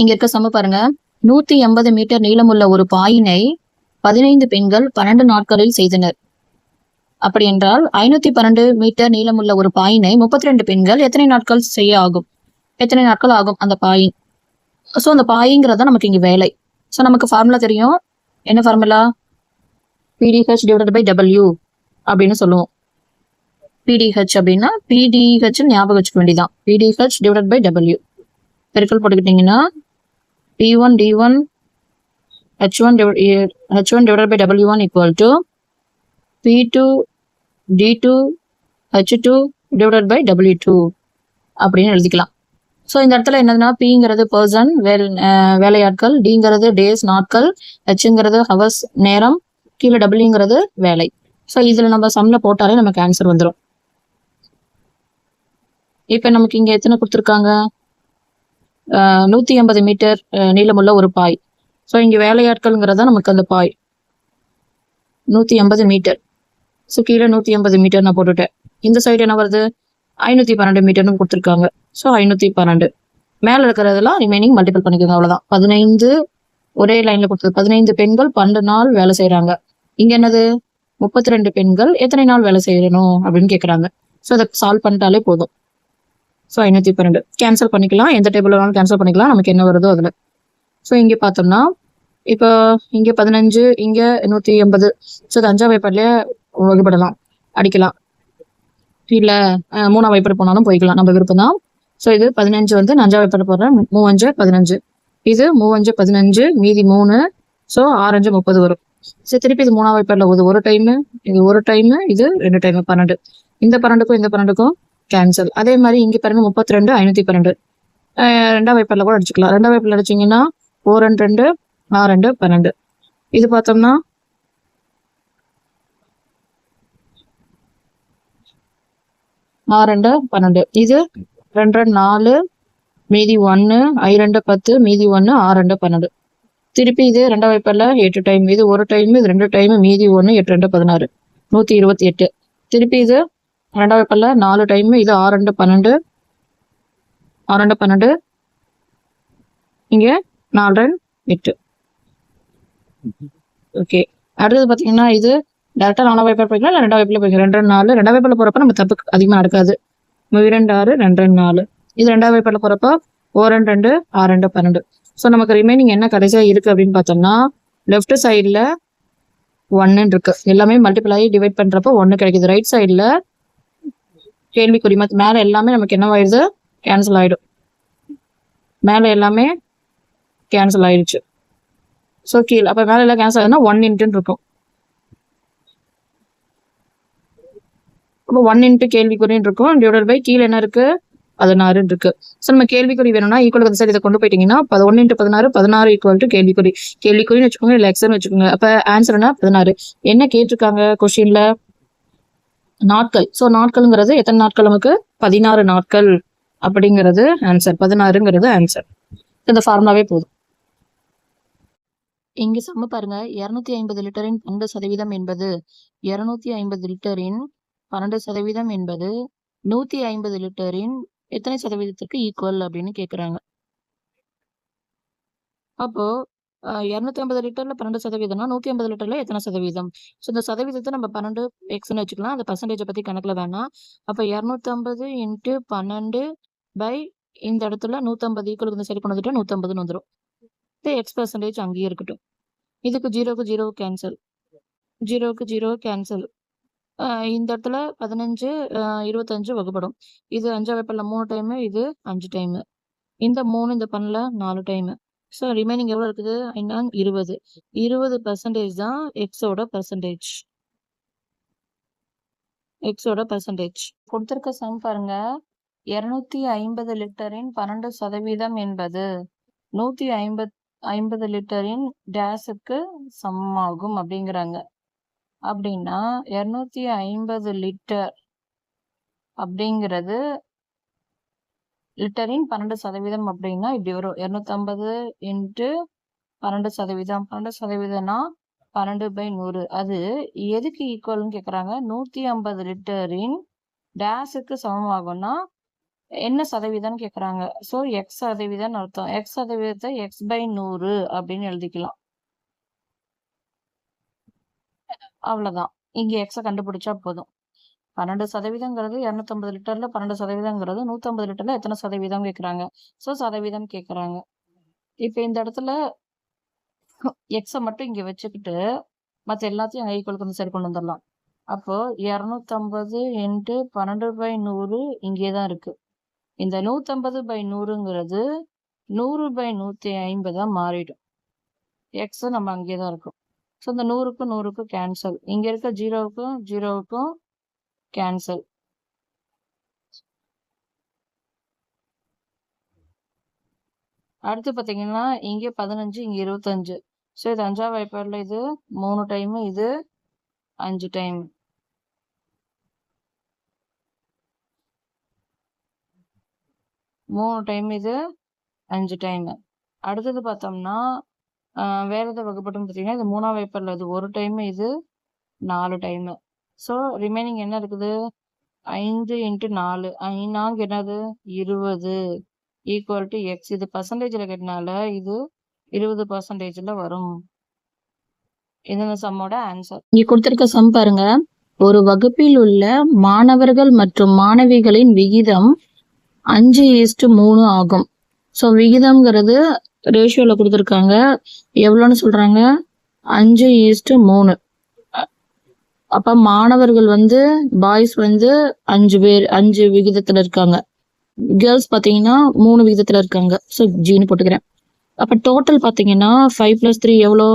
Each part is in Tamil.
இங்க இருக்க சம பாருங்க. நூத்தி எண்பது மீட்டர் நீளமுள்ள ஒரு பாயினை பதினைந்து பெண்கள் பன்னெண்டு நாட்களில் செய்தனர். அப்படி என்றால் ஐநூத்தி பன்னெண்டு மீட்டர் நீளமுள்ள ஒரு பாயினை முப்பத்தி ரெண்டு பெண்கள் எத்தனை நாட்கள் செய்ய ஆகும்? எத்தனை நாட்கள் ஆகும் அந்த பாயின்? ஸோ அந்த பாயிங்கிறது தான் நமக்கு இங்க வேலை. ஸோ நமக்கு ஃபார்முலா தெரியும். என்ன formula PDH divided by W அப்படின்னு சொல்லுவோம். பிடிஹெச் அப்படின்னா பிடிஹெச் ஞாபகம் வச்சுக்க வேண்டியதான் பிடிஹெச் டிவைடட் பை டபிள்யூ பெருக்கல் போட்டுக்கிட்டீங்கன்னா D one D one H one H one to by W one divided by P two D two H two by two அப்படின்னு எழுதிக்கலாம். ஸோ இந்த இடத்துல என்னதுன்னா பிங்கிறது பர்சன் வேல் வேலையாட்கள் டிங்கிறது டேஸ் நாட்கள் ஹெச்ங்கிறது ஹவர்ஸ் நேரம் கீழே டபிள்யூங்கிறது வேலை. ஸோ இதில் நம்ம சம்மில் போட்டாலே நமக்கு ஆன்சர் வந்துடும் இப்போ நமக்கு இங்கே எத்தனை கொடுத்துருக்காங்க? நூற்றி ஐம்பது மீட்டர் நீளமுள்ள ஒரு பாய். ஸோ இங்கே வேலையாட்கள்ங்கிறது தான் நமக்கு அந்த பாய். நூற்றி ஐம்பது மீட்டர். ஸோ கீழே நூற்றி ஐம்பது மீட்டர் நான் போட்டுட்டேன். இந்த சைடு என்ன வருது? ஐநூற்றி பன்னெண்டு மீட்டர்னு கொடுத்துருக்காங்க. ஸோ ஐநூற்றி பன்னெண்டு. மேலே இருக்கிறதெல்லாம் ரிமைனிங் மல்டிபிள் பண்ணிக்கோங்க அவ்வளோதான் பதினைந்து ஒரே லைனில் கொடுத்தது. பதினைந்து பெண்கள் பன்னெண்டு நாள் வேலை செய்கிறாங்க இங்கே என்னது? முப்பத்தி ரெண்டு பெண்கள் எத்தனை நாள் வேலை செய்யணும் அப்படின்னு கேட்குறாங்க ஸோ அதை சால்வ் பண்ணிட்டாலே போதும். ஸோ ஐநூற்றி பன்னெண்டு கேன்சல் பண்ணிக்கலாம். எந்த டேபிள் வேணாலும் கேன்சல் பண்ணிக்கலாம். நமக்கு என்ன வருதோ அதில். ஸோ இங்கே பார்த்தோம்னா இப்போ இங்கே பதினஞ்சு இங்கே நூற்றி எண்பது. ஸோ இது அஞ்சாம் வைப்பாட்லேயே வகுப்படலாம் அடிக்கலாம். இல்லை மூணாம் வைப்பர் போனாலும் போய்க்கலாம். நம்ம விருப்பம் தான் ஸோ இது பதினஞ்சு வந்து நான் அஞ்சாம் வைப்பர் போடுறேன். மூவஞ்சு பதினஞ்சு. இது மூவஞ்சு பதினஞ்சு மீதி மூணு. ஸோ ஆரஞ்சு முப்பது வரும். சரி திருப்பி இது மூணாம் வைப்பரில் இது ஒரு டைமு இது ஒரு டைமு இது ரெண்டு டைமு பன்னெண்டு. இந்த பன்னெண்டுக்கும் இந்த பன்னெண்டுக்கும் கேன்சல் அதே மாதிரி இங்கே பாருங்க முப்பத்தி ரெண்டு ஐநூற்றி பன்னெண்டு ரெண்டாம் வைப்பரில் கூட அடிச்சுக்கலாம். ரெண்டாம் வைப்பரில் அடிச்சிங்கன்னா ஓ ரெண்டு ரெண்டு ஆ ரெண்டு பன்னெண்டு. இது பார்த்தோம்னா ஆ ரெண்டு பன்னெண்டு. இது ரெண்டு ரெண்டு நாலு மீதி ஒன்று ஐ ரெண்டு பத்து மீதி ஒன்று ஆ ரெண்டு பன்னெண்டு. திருப்பி இது ரெண்டாம் வைப்பரில் எட்டு டைம் இது ஒரு டைம் இது ரெண்டு டைம் மீதி ஒன்று எட்டு ரெண்டு பதினாறு. நூற்றி இருபத்தி எட்டு. திருப்பி இது ரெண்டாவது பல்ல நாலு டைம் இது ஆறு ரெண்டு பன்னெண்டு. ஆறு ரெண்டு பன்னெண்டு. இங்கே நாலு ரெண்டு எட்டு. ஓகே அடுத்தது பார்த்தீங்கன்னா இது டேரெக்டாக நாலாம் வாய்ப்பில் போய்க்கலாம் இல்லை ரெண்டாம் வைப்பில் போய்க்கலாம் ரெண்டு ரெண்டு நாலு ரெண்டாம் வாய்ப்பில் போகிறப்ப நம்ம தப்பு அதிகமாக நடக்காது. மூணு ரெண்டு ஆறு ரெண்டு ரெண்டு நாலு. இது ரெண்டாம் வைப்பில் போகிறப்ப ஓ ரெண்டு ரெண்டு ஆறு ரெண்டு பன்னெண்டு. ஸோ நமக்கு ரிமைனிங் என்ன கடைசியாக இருக்குது அப்படின்னு பார்த்தோம்னா லெஃப்ட் சைடில் ஒன்னு இருக்கு. எல்லாமே மல்டிப்ளை டிவைட் பண்ணுறப்போ ஒன்று கிடைக்குது. ரைட் சைடில் கேள்விக்குறி. மற்ற மேலே எல்லாமே நமக்கு என்னவாயிடுது கேன்சல் ஆகிடும் மேலே எல்லாமே கேன்சல் ஆயிடுச்சு. ஸோ கீழே அப்போ மேலே எல்லாம் கேன்சல் ஆகுதுன்னா ஒன் இன்ட்டுன்னு இருக்கும். அப்போ ஒன் இன்ட்டு கேள்விக்குறின்னு இருக்கும். டிவைடட் பை கீழே என்ன இருக்கு? பதினாறுன்னு இருக்கு. ஸோ நம்ம கேள்விக்குறி வேணும்னா ஈக்குவல் சார் இதை கொண்டு போயிட்டீங்கன்னா பத ஒன்று இன்ட்டு பதினாறு பதினாறு ஈக்குவல் டு கேள்விக்குறி. கேள்விக்குறின்னு வச்சுக்கோங்க இல்லை எக்ஸாம் வச்சுக்கோங்க. அப்போ ஆன்சர்னா பதினாறு. என்ன கேட்டிருக்காங்க கொஸ்டின்ல நாட்கள். ஸோ நாட்கள்ங்கிறது எத்தனை நாட்கள் நமக்கு? பதினாறு நாட்கள் அப்படிங்கிறது ஆன்சர் பதினாறுங்கிறது ஆன்சர் இந்த ஃபார்முலாவே போதும். இங்கே சம்ம பாருங்க. இருநூத்தி ஐம்பது லிட்டரின் பன்னெண்டு சதவீதம் என்பது இருநூத்தி ஐம்பது லிட்டரின் பன்னெண்டு சதவீதம் என்பது நூத்தி ஐம்பது லிட்டரின் எத்தனை சதவீதத்திற்கு ஈக்குவல் அப்படின்னு கேக்குறாங்க. அப்போ இரநூத்தி ஐம்பது லிட்டர்ல பன்னெண்டு சதவீதம்னா நூத்தி ஐம்பது லிட்டர்ல எத்தனை சதவீதம்? ஸோ இந்த சதவீதத்தை நம்ம பன்னெண்டு எக்ஸ்னு வச்சுக்கலாம். அந்த பர்சன்டேஜை பத்தி கணக்குல வேணாம். அப்ப இரநூத்தி ஐம்பது இன்ட்டு பன்னெண்டு பை இந்த இடத்துல நூத்தம்பது ஈக்குவலுக்கு இந்த சரி பண்ணதுட்டு நூத்தம்பதுன்னு வந்துடும் இப்போ எக்ஸ் பர்சன்டேஜ் அங்கேயே இருக்கட்டும். இதுக்கு ஜீரோக்கு ஜீரோ கேன்சல் ஜீரோக்கு ஜீரோ கேன்சல் இந்த இடத்துல பதினஞ்சு இருபத்தஞ்சு வகுப்படும் இது அஞ்சா வைப்பல்ல மூணு டைமு இது அஞ்சு டைமு இந்த மூணு இந்த பண்ணல நாலு டைமு ஸோ ரிமைனிங் எவ்வளோ இருக்குது? இன்னும் இருபது. இருபது பர்சன்டேஜ் தான் எக்ஸோட பர்சன்டேஜ் எக்ஸோட பர்சன்டேஜ் கொடுத்துருக்க சம் பாருங்க. இருநூத்தி ஐம்பது லிட்டரின் பன்னெண்டு சதவீதம் என்பது நூத்தி ஐம்பத் ஐம்பது லிட்டரின் டேஸுக்கு சமமாகும் அப்படிங்கிறாங்க. அப்படின்னா இரநூத்தி ஐம்பது லிட்டர் அப்படிங்கிறது லிட்டரின் பன்னெண்டு சதவீதம் அப்படின்னா இப்படி வரும் இரநூத்தம்பது இன்ட்டு பன்னெண்டு சதவீதம். பன்னெண்டு சதவீதம்னா பன்னெண்டு பை நூறு. அது எதுக்கு ஈக்குவல்னு கேட்குறாங்க நூற்றி ஐம்பது லிட்டரின் டேஸுக்கு சமமாகும்னா என்ன சதவீதம்னு கேட்குறாங்க ஸோ எக்ஸ் சதவீதம் அர்த்தம். எக்ஸ் சதவீதத்தை எக்ஸ் பை நூறு அப்படின்னு எழுதிக்கலாம். அவ்வளோதான் இங்கே எக்ஸை கண்டுபிடிச்சா போதும். பன்னெண்டு சதவீதங்கிறது இரநூத்தம்பது லிட்டர்ல பன்னெண்டு சதவீதங்கிறது நூத்தம்பது லிட்டர்ல எத்தனை சதவீதம் கேக்குறாங்க? ஸோ சதவீதம் கேட்குறாங்க இப்ப இந்த இடத்துல எக்ஸை மட்டும் இங்க வச்சுக்கிட்டு மத்த எல்லாத்தையும் ஈக்குவலுக்கு வந்து சரி கொண்டு வந்துடலாம். அப்போ இரநூத்தம்பது இன்ட்டு பன்னெண்டு பை நூறு இங்கே தான் இருக்கு. இந்த நூத்தம்பது பை நூறுங்கிறது நூறு பை நூத்தி ஐம்பதா மாறிடும். எக்ஸ் நம்ம அங்கேயே தான் இருக்கும். ஸோ இந்த நூறுக்கும் நூறுக்கும் கேன்சல் இங்க இருக்க ஜீரோவுக்கும் ஜீரோவுக்கும் கேன்சல் அடுத்து பார்த்தீங்கன்னா இங்கே பதினஞ்சு இங்கே இருபத்தஞ்சு. ஸோ இது அஞ்சாவது வாய்ப்பாடில் இது மூணு டைம் இது அஞ்சு டைம் மூணு டைம் இது அஞ்சு டைம் அடுத்தது பார்த்தோம்னா வேறு எதாவது வகுப்பட்டும் பார்த்தீங்கன்னா இது மூணாவது வாய்ப்பாடில் இது ஒரு டைம் இது நாலு டைமு ஸோ ரிமைனிங் என்ன இருக்குது? ஐந்து இன்ட்டு நாலு. ஐநாங்க என்னது? இருபது. ஈக்குவல் டு எக்ஸ் இது பர்சன்டேஜில் கேட்டனால இது இருபது பர்சன்டேஜில் வரும். இது சம்மோட ஆன்சர் இங்க கொடுத்துருக்க சம் பாருங்க. ஒரு வகுப்பில் உள்ள மாணவர்கள் மற்றும் மாணவிகளின் விகிதம் அஞ்சு ஈஸ்டு மூணு ஆகும். ஸோ விகிதம்ங்கிறது ரேஷியோவில் கொடுத்துருக்காங்க. எவ்வளோன்னு சொல்கிறாங்க அஞ்சு ஈஸ்டு மூணு. அப்ப மாணவர்கள் வந்து பாய்ஸ் வந்து அஞ்சு பேர் அஞ்சு விகிதத்துல இருக்காங்க. கேர்ள்ஸ் பாத்தீங்கன்னா மூணு விகிதத்துல இருக்காங்க. ஸோ ஜீனு போட்டுக்கிறேன். அப்ப டோட்டல் பாத்தீங்கன்னா ஃபைவ் பிளஸ் த்ரீ எவ்வளோ?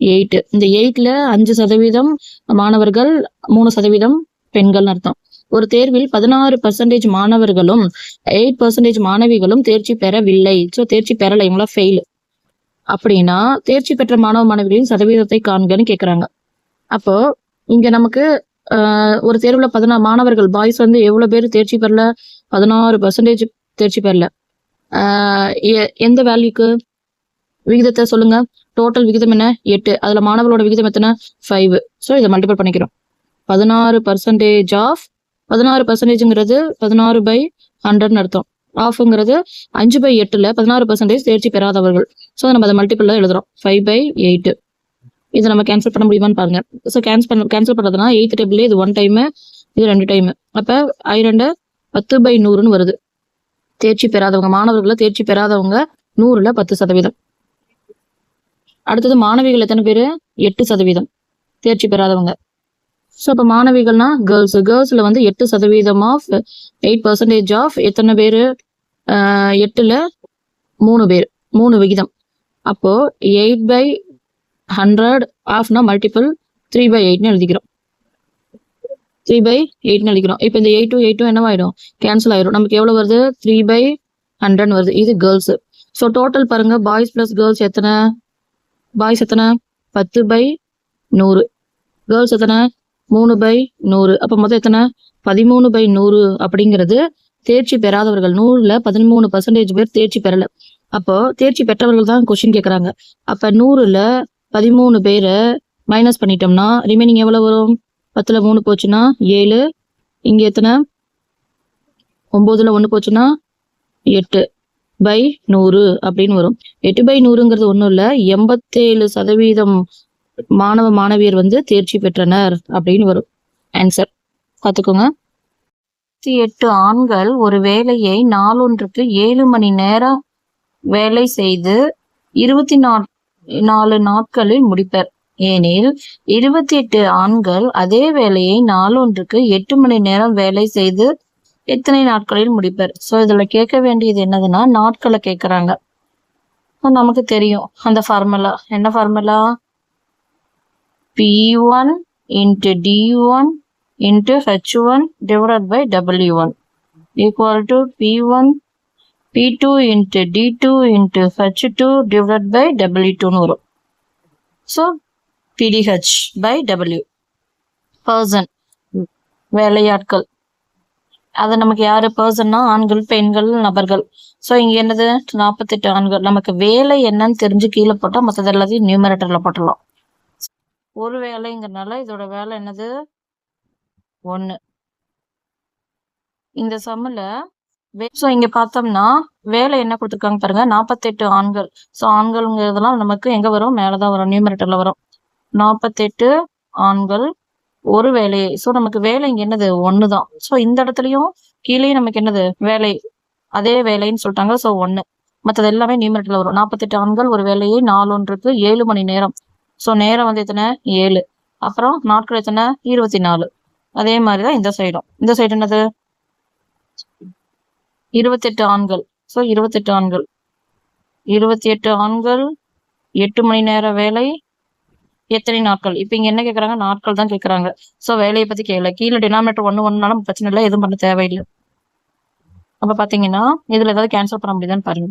எயிட் இந்த எயிட்ல அஞ்சு சதவீதம் மாணவர்கள் மூணு சதவீதம் பெண்கள்னு அர்த்தம். ஒரு தேர்வில் பதினாறு பர்சன்டேஜ் மாணவர்களும் எயிட் பர்சன்டேஜ் மாணவிகளும் தேர்ச்சி பெறவில்லை. ஸோ தேர்ச்சி பெறலை. இவங்களா ஃபெயில் அப்படின்னா தேர்ச்சி பெற்ற மாணவ மாணவிகளின் சதவீதத்தை காண்கன்னு கேட்குறாங்க அப்போ இங்க நமக்கு ஒரு தேர்வுல பதினாறு மாணவர்கள். பாய்ஸ் வந்து எவ்வளவு பேர் தேர்ச்சி பெறல? பதினாறு பர்சன்டேஜ் தேர்ச்சி பெறல. எ- எந்த வேல்யூக்கு விகிதத்தை சொல்லுங்க. டோட்டல் விகிதம் என்ன? எட்டு. அதுல மாணவர்களோட விகிதம் எத்தனை? ஃபைவ் ஸோ இதை மல்டிபிள் பண்ணிக்கிறோம். பதினாறு பர்சன்டேஜ் ஆஃப் பதினாறு பர்சன்டேஜ்ங்கிறது பதினாறு பை ஹண்ட்ரட்னு அர்த்தம். ஆஃப்ங்கிறது அஞ்சு பை எட்டுல பதினாறு பர்சன்டேஜ் தேர்ச்சி பெறாதவர்கள். ஸோ நம்ம அதை மல்டிபிள்ல எழுதுறோம். ஃபைவ் பை எயிட் இதை நம்ம கேன்சல் பண்ண முடியுமான்னு பாருங்க. ஸோ கேன்சல் பண்ண கேன்சல் பண்ணுறதுனா எயித் டேபிள் இது ஒன் டைமு இது ரெண்டு டைமு அப்போ ஐரெண்டு பத்து பை நூறுன்னு வருது. தேர்ச்சி பெறாதவங்க மாணவர்களை தேர்ச்சி பெறாதவங்க நூறுல பத்து சதவீதம். அடுத்தது மாணவிகள் எத்தனை பேர்? எட்டு சதவீதம். தேர்ச்சி பெறாதவங்க. ஸோ அப்போ மாணவிகள்னா கேர்ள்ஸ் கேர்ள்ஸில் வந்து எட்டு சதவீதம் ஆஃப் எயிட் பர்சன்டேஜ் ஆஃப் எத்தனை பேர்? எட்டில் மூணு பேர். மூணு விகிதம். அப்போது எயிட் பை ஹண்ட்ரட் ஆஃப்னா மல்டிபிள் த்ரீ பை எயிட்னு எழுதிக்கிறோம். த்ரீ பை எயிட்னு எழுதிக்கிறோம். இப்போ இந்த எயிட் டூ எயிட் டூ என்னவாயிடும்? கேன்சல் ஆயிடும் நமக்கு எவ்வளோ வருது? த்ரீ பை ஹண்ட்ரட் வருது. இது கேர்ள்ஸு ஸோ டோட்டல் பாருங்கள் பாய்ஸ் ப்ளஸ் கேர்ள்ஸ் எத்தனை? பாய்ஸ் எத்தனை? பத்து பை நூறு. கேர்ள்ஸ் எத்தனை? மூணு பை நூறு. அப்போ மொத்தம் எத்தனை? பதிமூணு பை நூறு அப்படிங்கிறது தேர்ச்சி பெறாதவர்கள். நூறில் பதிமூணு பர்சன்டேஜ் பேர் தேர்ச்சி பெறலை. அப்போ தேர்ச்சி பெற்றவர்கள் தான் கொஸ்டின் கேட்குறாங்க அப்போ நூறில் பதிமூணு பேரை மைனஸ் பண்ணிட்டோம்னா ரிமைனிங் எவ்வளோ வரும்? பத்தில் மூணு போச்சுன்னா ஏழு. இங்கே எத்தனை? ஒம்போதில் ஒன்று போச்சுன்னா எட்டு. பை நூறு அப்படின்னு வரும். எட்டு பை நூறுங்கிறது ஒன்றும் இல்லை. எண்பத்தேழு சதவீதம் மாணவ மாணவியர் வந்து தேர்ச்சி பெற்றனர் அப்படின்னு வரும். ஆன்சர் பார்த்துக்கோங்க. இருபத்தி எட்டு ஆண்கள் ஒரு வேலையை நாளொன்றுக்கு ஏழு மணி நேரம் வேலை செய்து இருபத்தி நாலு நாலு நாட்களில் முடிப்பர். ஏனில் இருபத்தி எட்டு ஆண்கள் அதே வேலையை நாளொன்றுக்கு எட்டு மணி நேரம் வேலை செய்து எத்தனை நாட்களில் முடிப்பர்? ஸோ இதில் கேட்க வேண்டியது என்னதுன்னா நாட்களை கேட்குறாங்க. நமக்கு தெரியும். அந்த ஃபார்முலா என்ன formula P one into D one into H one divide by W one equal to P one P two into D two into H two divide by W டூன்னு வரும் so PDH by W person வேலையாட்கள். அது நமக்கு யாரு பர்சன்னா ஆண்கள் பெண்கள் நபர்கள். ஸோ இங்கே என்னது? நாற்பத்தெட்டு ஆண்கள். நமக்கு வேலை என்னன்னு தெரிஞ்சு கீழே போட்டால் மற்றது எல்லாத்தையும் நியூமரேட்டரில் போட்டுடலாம். ஒரு வேலைங்கிறனால இதோட வேலை என்னது? ஒன்று இந்த சம்மில் ஸோ இங்க பார்த்தோம்னா வேலை என்ன கொடுத்துருக்காங்க பாருங்க நாற்பத்தெட்டு ஆண்கள். ஸோ ஆண்கள்ங்கிறதெல்லாம் நமக்கு எங்க வரும்? மேலதான் வரும் நியூமரேட்டர்ல வரும். நாற்பத்தெட்டு ஆண்கள் ஒரு வேலையை ஸோ நமக்கு வேலை இங்க என்னது? ஒன்று தான் ஸோ இந்த இடத்துலயும் கீழே நமக்கு என்னது? வேலை. அதே வேலைன்னு சொல்லிட்டாங்க. ஸோ ஒன்று மற்றது எல்லாமே நியூமரேட்டர்ல வரும். நாற்பத்தெட்டு ஆண்கள் ஒரு வேலையை நாலொன்றுக்கு ஏழு மணி நேரம். ஸோ நேரம் வந்து எத்தனை? ஏழு. அப்புறம் நாட்கள் எத்தனை? இருபத்தி நாலு. அதே மாதிரி தான் இந்த சைடும் இந்த சைடு என்னது? இருபத்தெட்டு ஆண்கள். ஸோ இருபத்தெட்டு ஆண்கள். இருபத்தி எட்டு ஆண்கள் எட்டு மணி நேர வேலை எத்தனை நாட்கள்? இப்போ இங்கே என்ன கேட்குறாங்க நாட்கள் தான் கேட்குறாங்க ஸோ வேலையை பற்றி கேட்கல கீழே டினாமினேட்டர் ஒன்று ஒன்றுனாலும் பிரச்சனை இல்லை எதுவும் பண்ண தேவையில்லை. அப்போ பார்த்தீங்கன்னா இதில் ஏதாவது கேன்சல் பண்ண முடியுதான்னு பாருங்க.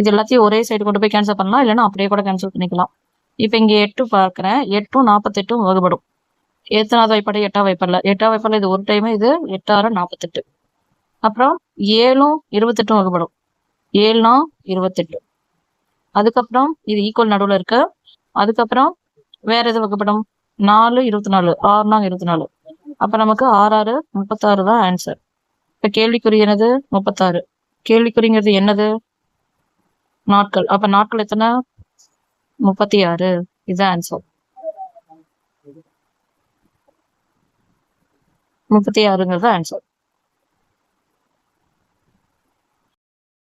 இது எல்லாத்தையும் ஒரே சைடு கொண்டு போய் கேன்சல் பண்ணலாம் இல்லைன்னா அப்படியே கூட கேன்சல் பண்ணிக்கலாம். இப்போ இங்கே எட்டு பார்க்குறேன் எட்டும் நாற்பத்தெட்டும் வகுப்படும் எத்தனாவது வைப்பாடு எட்டாம் வைப்பாடுல எட்டாம் வைப்பாடுல இது ஒரு டைம் இது எட்டாயிரம் நாற்பத்தெட்டு. அப்புறம் ஏழும் இருபத்தெட்டும் வகுப்படும் ஏழுனா இருபத்தெட்டு. அதுக்கப்புறம் இது ஈக்குவல் நடுவில் இருக்கு. அதுக்கப்புறம் வேற எது வகுப்படும் நாலு இருபத்தி நாலு ஆறுனா இருபத்தி நாலு அப்போ நமக்கு ஆறாறு முப்பத்தாறு தான் ஆன்சர் இப்போ கேள்விக்குறி என்னது? முப்பத்தாறு. கேள்விக்குறிங்கிறது என்னது? நாட்கள். அப்போ நாட்கள் எத்தனை? முப்பத்தி ஆறு. இதுதான் ஆன்சர் முப்பத்தி ஆறுங்கிறது ஆன்சர்